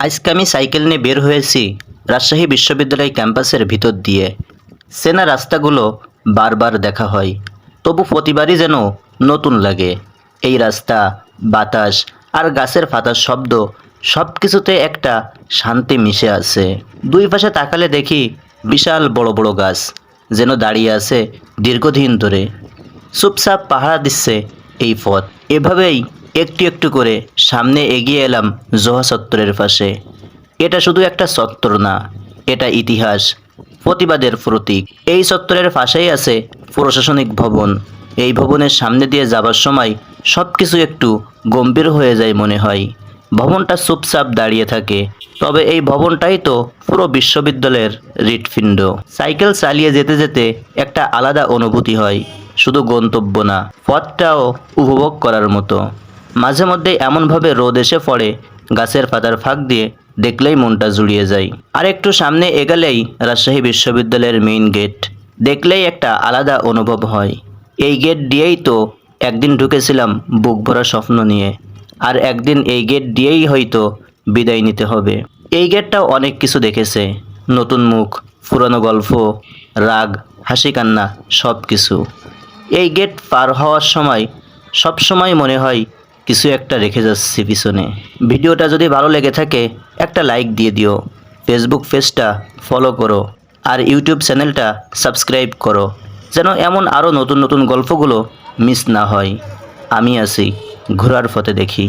আজকে আমি সাইকেল নিয়ে বের হয়েছি রাজশাহী বিশ্ববিদ্যালয় ক্যাম্পাসের ভিতর দিয়ে। সেনা রাস্তাগুলো বারবার দেখা হয়। তবু প্রতিবারই যেন নতুন লাগে। এই রাস্তা, বাতাস আর গাছের ফাতার শব্দ সব কিছুতে একটা শান্তি মিশে আছে। দুই পাশে তাকালে দেখি বিশাল বড় বড় গাছ যেন দাঁড়িয়ে আছে দীর্ঘদিন ধরে। চুপচাপ পাহারা দিচ্ছে এই পথ। এভাবেই একটু একটু করে সামনে এগিয়ে এলাম জোহা চত্বরের পাশে। এটা শুধু একটা চত্বর না, এটা ইতিহাস, প্রতিবাদের প্রতীক। এই চত্বরের পাশেই আছে প্রশাসনিক ভবন। এই ভবনের সামনে দিয়ে যাবার সময় সব কিছু একটু গম্ভীর হয়ে যায় মনে হয়। ভবনটা চুপচাপ দাঁড়িয়ে থাকে। তবে এই ভবনটাই তো পুরো বিশ্ববিদ্যালয়ের হৃৎপিণ্ড। সাইকেল চালিয়ে যেতে যেতে একটা আলাদা অনুভূতি হয়। শুধু গন্তব্য না, পথটাও উপভোগ করার মতো। মাঝে মধ্যে এমনভাবে রোদ এসে পড়ে, গাছের পাতার ফাঁক দিয়ে দেখলেই মনটা জুড়িয়ে যায়। আর একটু সামনে এগালেই রাজশাহী বিশ্ববিদ্যালয়ের মেইন গেট দেখলেই একটা আলাদা অনুভব হয়। এই গেট দিয়েই তো একদিন ঢুকেছিলাম বুক ভরা স্বপ্ন নিয়ে, আর একদিন এই গেট দিয়েই হয়তো বিদায় নিতে হবে। এই গেটটাও অনেক কিছু দেখেছে, নতুন মুখ, পুরনো গল্প, রাগ, হাসি কান্না সব কিছু এই গেট পার হওয়ার সময় সব সময় মনে হয় কিছু একটা রেখে যাচ্ছি পিছনে। ভিডিওটা যদি ভালো লেগে থাকে, একটা লাইক দিয়ে দিও। ফেসবুক পেজটা ফলো করো আর ইউটিউব চ্যানেলটা সাবস্ক্রাইব করো, যেন এমন আরও নতুন নতুন গল্পগুলো মিস না হয়। আমি আসি ঘোরার পথে দেখি।